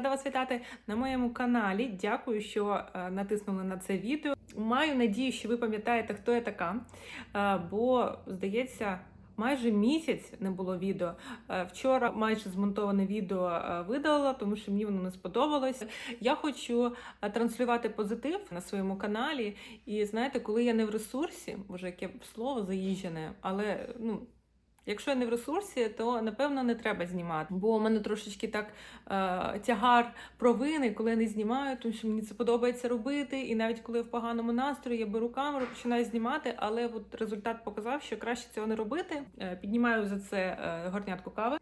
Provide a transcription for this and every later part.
рада вас вітати на моєму каналі. Дякую, що е, натиснули на це відео. Маю надію, що ви пам'ятаєте, хто я така, е, бо здається. Майже місяць не було відео. Е, Вчора майже змонтоване відео видалила, тому що мені воно не сподобалось. Я хочу транслювати позитив на своєму каналі. І знаєте, коли я не в ресурсі, вже яке слово заїжджене, але ну. Якщо я не в ресурсі, то напевно не треба знімати. Бо у мене трошечки так е, тягар провини, коли я не знімаю, тому що мені це подобається робити. І навіть коли я в поганому настрої, я беру камеру, починаю знімати, але от результат показав, що краще цього не робити. Е, піднімаю за це е, горнятку кави.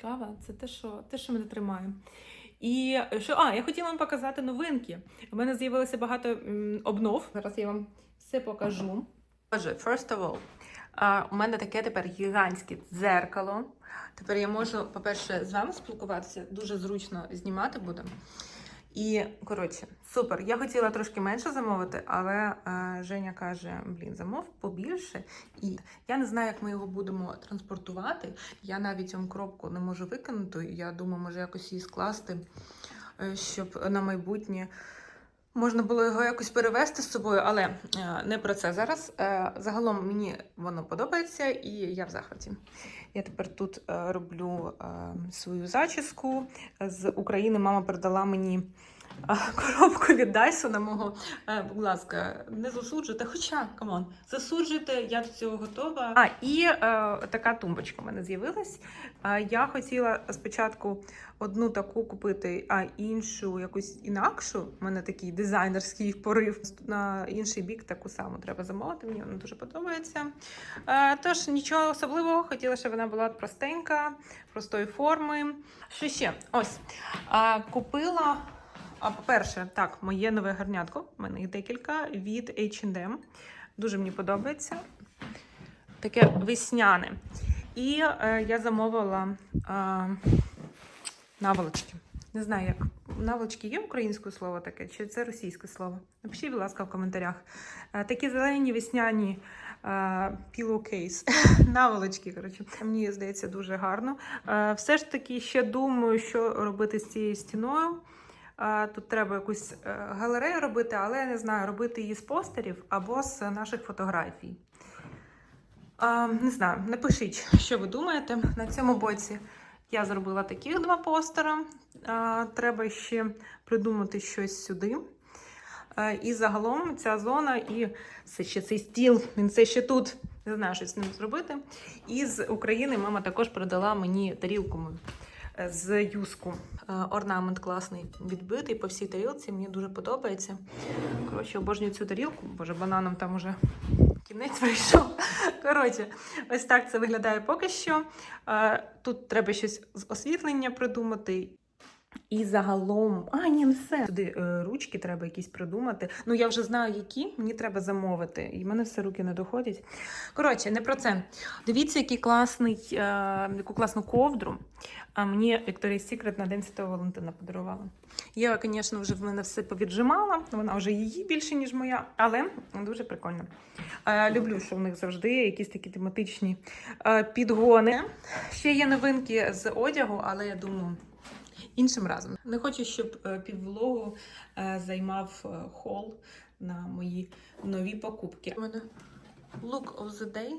Кава це те, що, те, що мене тримає. І що, а, я хотіла вам показати новинки. У мене з'явилося багато м, обнов. Зараз я вам все покажу. Отже, first of all, у мене таке тепер гігантське дзеркало. Тепер я можу, по-перше, з вами спілкуватися, дуже зручно знімати буде. І, коротше, супер. Я хотіла трошки менше замовити, але е, Женя каже: блін, замов побільше. І я не знаю, як ми його будемо транспортувати. Я навіть вам коробку не можу викинути. Я думаю, може якось її скласти, е, щоб на майбутнє. Можна було його якось перевести з собою, але е, не про це зараз. Е, Загалом мені воно подобається і я в захваті. Я тепер тут е, роблю свою зачіску. З України мама передала мені коробку від Дайсона мого. Е, Будь ласка, не засуджуйте, хоча, камон, засуджуйте, я до цього готова. А, і е, така тумбочка в мене з'явилась. Я хотіла спочатку одну таку купити, а іншу якусь інакшу. У мене такий дизайнерський порив. На інший бік таку саму треба замовити. Мені вона дуже подобається. Е, Тож нічого особливого, хотіла, щоб вона була простенька, простої форми. Що ще? Ось е, купила. А по-перше, так, моє нове гарнятко. У мене їх декілька від H&M. Дуже мені подобається. Таке весняне. І е, я замовила е, наволочки. Не знаю, як наволочки є українською слово таке, чи це російське слово. Напишіть, будь ласка, в коментарях. Е, такі зелені весняні е, pillowcase, наволочки. Коротше. Мені здається, дуже гарно. Е, все ж таки ще думаю, що робити з цією стіною. Тут треба якусь е, галерею робити, але я не знаю, робити її з постерів або з наших фотографій. Не знаю, напишіть, що ви думаєте на цьому боці. Я зробила таких два постера. Треба ще придумати щось сюди. Е, І загалом ця зона, і це ще цей стіл, він все ще тут. Не знаю, що з ним зробити. І з України мама також передала мені тарілку з юску. Е, Орнамент класний відбитий по всій тарілці. Мені дуже подобається. Коротше, обожнюю цю тарілку. Боже, бананом там уже кінець прийшов. Коротше, ось так це виглядає поки що. Е, Тут треба щось з освітлення придумати. І загалом, а ні, не все. Сюди е, ручки треба якісь придумати. Ну я вже знаю, які мені треба замовити. І в мене все руки не доходять. Коротше, не про це. Дивіться, який класний, е, яку класну ковдру. А мені Victoria's Secret на День Святого Валентина подарувала. Я, звісно, вже в мене все повіджимала, вона вже її більше, ніж моя, але дуже прикольно. Е, люблю, що в них завжди якісь такі тематичні е, підгони. Ще є новинки з одягу, але я думаю. Іншим разом не хочу, щоб е, піввлогу е, займав е, хол на мої нові покупки. У мене look of the day.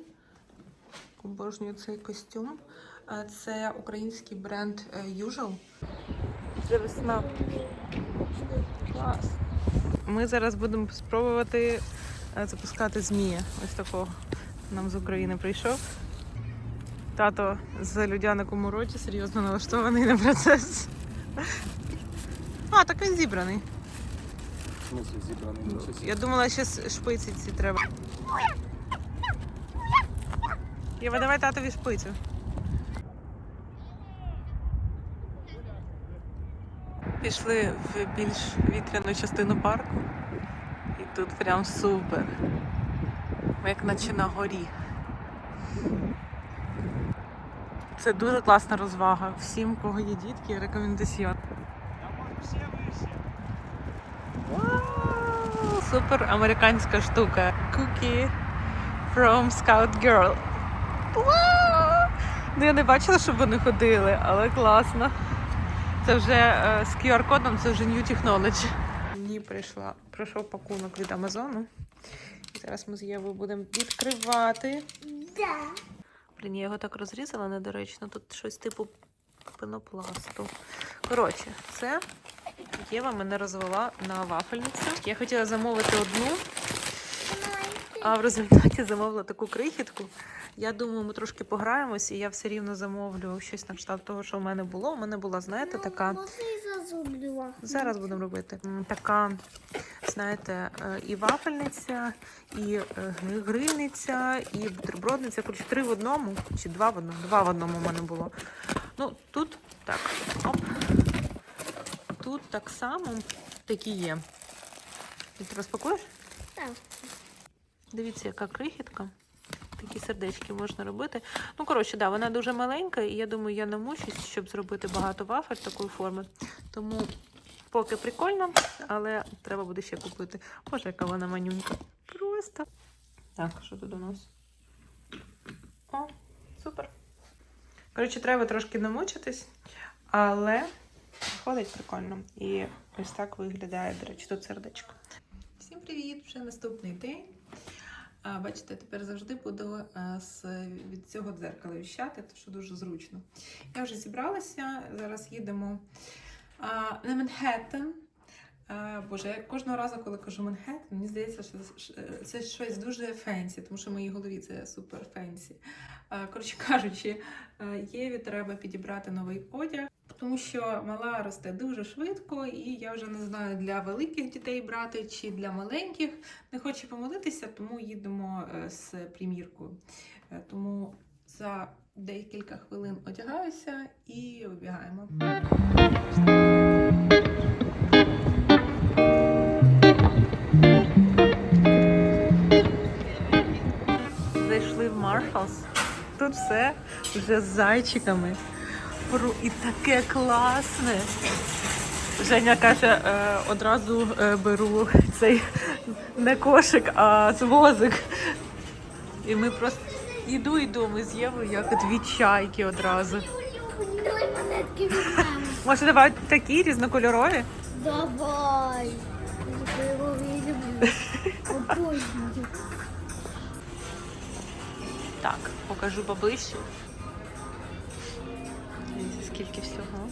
Обожнюю цей костюм. Це український бренд Usual. Це весна. Клас. Ми зараз будемо спробувати запускати змія. Ось такого. Нам з України прийшов. Тато з людяником у роті серйозно налаштований на процес. А, так він зібраний. В смысле зібраний нічого собі. Я думала, ще шпиці ці треба. Єва, давай татові шпицю. Пішли в більш вітряну частину парку. І тут прям супер. Як наче на горі. Це дуже класна розвага. Всім, кого є дітки, рекомендаціон. Вау, Супер американська штука. Cookie from Scout Girl. Ну я не бачила, щоб вони ходили, але класно. Це вже е, з QR-кодом, це вже New Technology. Мені прийшла, прийшов пакунок від Амазону. І зараз ми з Євою будемо відкривати. Да. Блін, я його так розрізала недоречно. Тут щось типу пенопласту. Коротше, це Єва мене розвела на вафельницю. Я хотіла замовити одну, а в результаті замовила таку крихітку. Я думаю, ми трошки пограємось, і я все рівно замовлю щось на кшталт того, що в мене було. У мене була, знаєте, така. Зазублювала. Зараз будемо робити. Така, знаєте, е, і вафельниця, і е, грильниця, і бутербродниця. Коротше, три в одному, чи два в одному. Два в одному в мене було. Ну, тут так. Оп. Тут так само такі є. Ти розпакуєш? Так. Дивіться, яка крихітка. Такі сердечки можна робити. Ну, коротше, да, вона дуже маленька, і я думаю, я намучусь, щоб зробити багато вафель такої форми. Тому поки прикольно, але треба буде ще купити. Боже, яка вона манюнька. Просто. Так, що тут у нас? О, супер. Коротше, треба трошки намучитись, але виходить прикольно. І ось так виглядає, до речі, тут сердечко. Всім привіт! Вже наступний день. Бачите, тепер завжди буду від цього дзеркала віщати, тому що дуже зручно. Я вже зібралася, зараз їдемо на Манхеттен. А, Боже, я кожного разу, коли кажу Манхеттен, мені здається, що це- це щось дуже фенсі, тому що в моїй голові це супер фенсі. Коротше кажучи, Єві треба підібрати новий одяг. Тому що мала росте дуже швидко, і я вже не знаю для великих дітей брати чи для маленьких. Не хочу помилитися, тому їдемо е, з приміркою. Е, Тому за декілька хвилин одягаюся і вибігаємо. Зайшли в Marshalls. Тут все вже з зайчиками. І таке класне. Женя каже, е, одразу е, беру цей не кошик, а звозик. І ми просто іду, іду, ми з Євою, як дві чайки одразу. Може, давай такі різнокольорові? Давай. Я його люблю. Так, покажу поближче. Дивіться, скільки всього.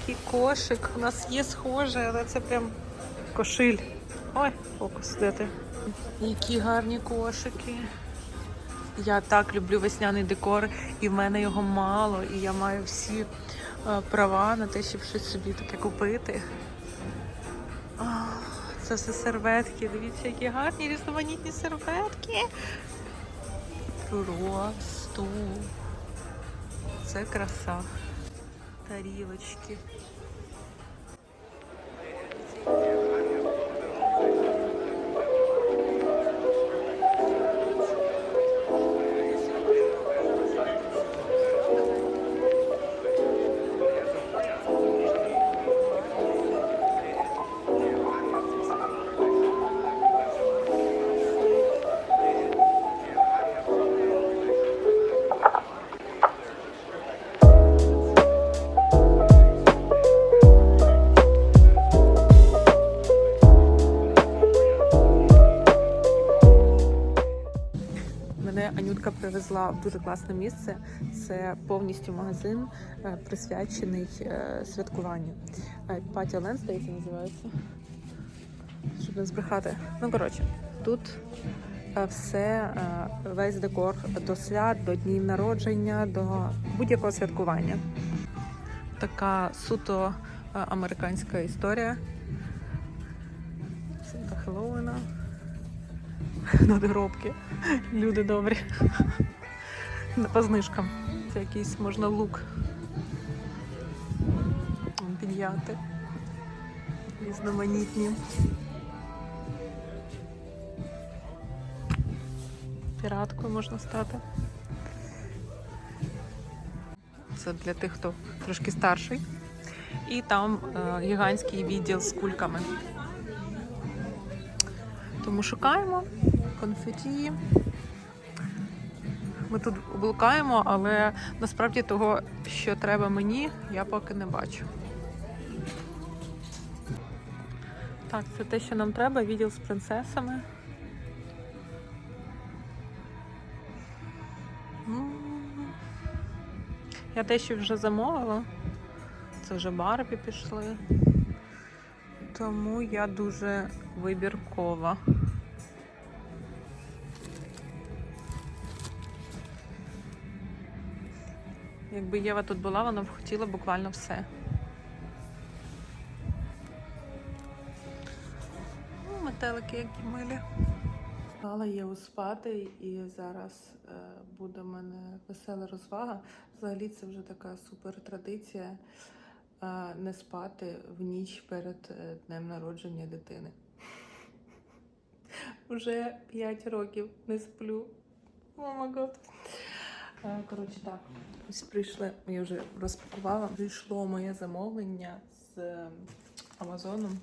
Такий кошик. У нас є схоже, але це прям кошиль. Ой, фокус, де ти? Які гарні кошики. Я так люблю весняний декор, і в мене його мало, і я маю всі е, права на те, щоб щось собі таке купити. Це все серветки. Дивіться, які гарні різноманітні серветки. Просто. Це краса. Тарілочки. Привезла в дуже класне місце. Це повністю магазин, е, присвячений е, святкуванню. Паті Лен, здається, називається. Щоб не збрехати. Ну, коротше, тут е, все, е, весь декор до свят, до днів народження, до будь-якого святкування. Така суто е, американська історія. Це Хеллоуіна. Надгробки. Люди добрі. По знижкам. Це якийсь можна лук. Підняти. Різноманітні. Піраткою можна стати. Це для тих, хто трошки старший. І там е, гігантський відділ з кульками. Тому шукаємо конфеті. Ми тут блукаємо, але насправді того, що треба мені, я поки не бачу. Так, це те, що нам треба, відділ з принцесами. Ну, я дещо вже замовила, це вже барбі пішли, тому я дуже вибіркова. Якби Єва тут була, вона б хотіла буквально все. Ну, метелики, які милі. Лала Єву спати, і зараз е, буде в мене весела розвага. Взагалі це вже така супер традиція е, не спати в ніч перед е, днем народження дитини. Уже 5 років не сплю. О гот. Е, Коротше, так. Ось прийшли, я вже розпакувала. Прийшло моє замовлення з е, Амазоном.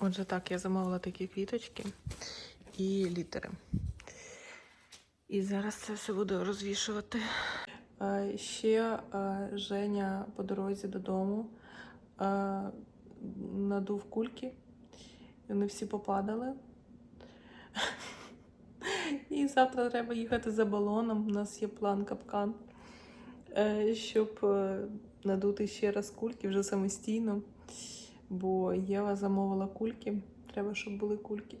Отже, так, я замовила такі квіточки і літери. І зараз це все буду розвішувати. Е, Ще Женя по дорозі додому надув кульки, вони всі попадали. І завтра треба їхати за балоном. У нас є план капкан, е, щоб е, надути ще раз кульки вже самостійно. Бо Єва замовила кульки. Треба, щоб були кульки.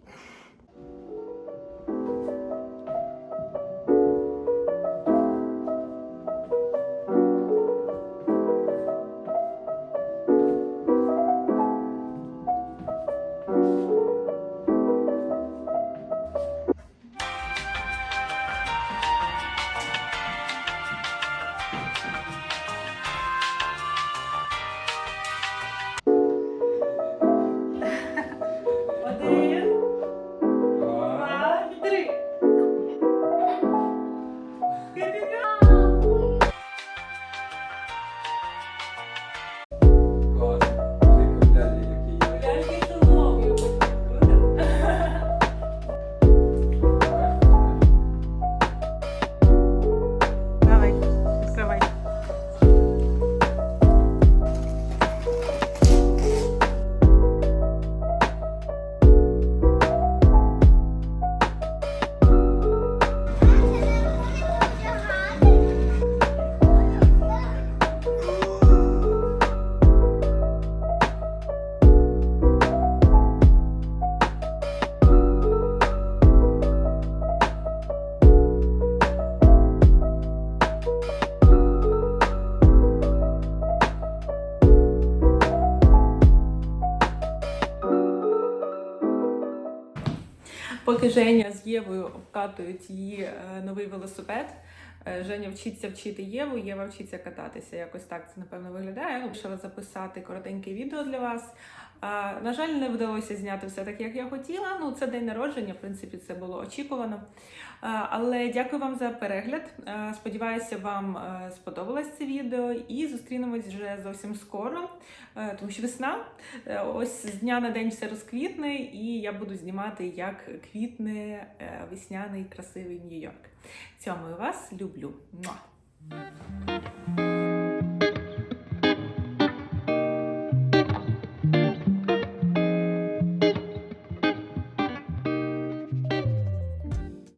Поки Женя з Євою обкатують її е, новий велосипед. е, Женя вчиться вчити Єву, Єва вчиться кататися. Якось так це напевно виглядає. Вирішила записати коротеньке відео для вас. На жаль, не вдалося зняти все так, як я хотіла. Ну, це день народження, в принципі, це було очікувано. Але дякую вам за перегляд. Сподіваюся, вам е, сподобалось це відео і зустрінемось вже зовсім скоро, е, тому що весна. Е, Ось з дня на день все розквітне, і я буду знімати, як квітне весняний красивий Нью-Йорк. Цьому вас люблю. Муа!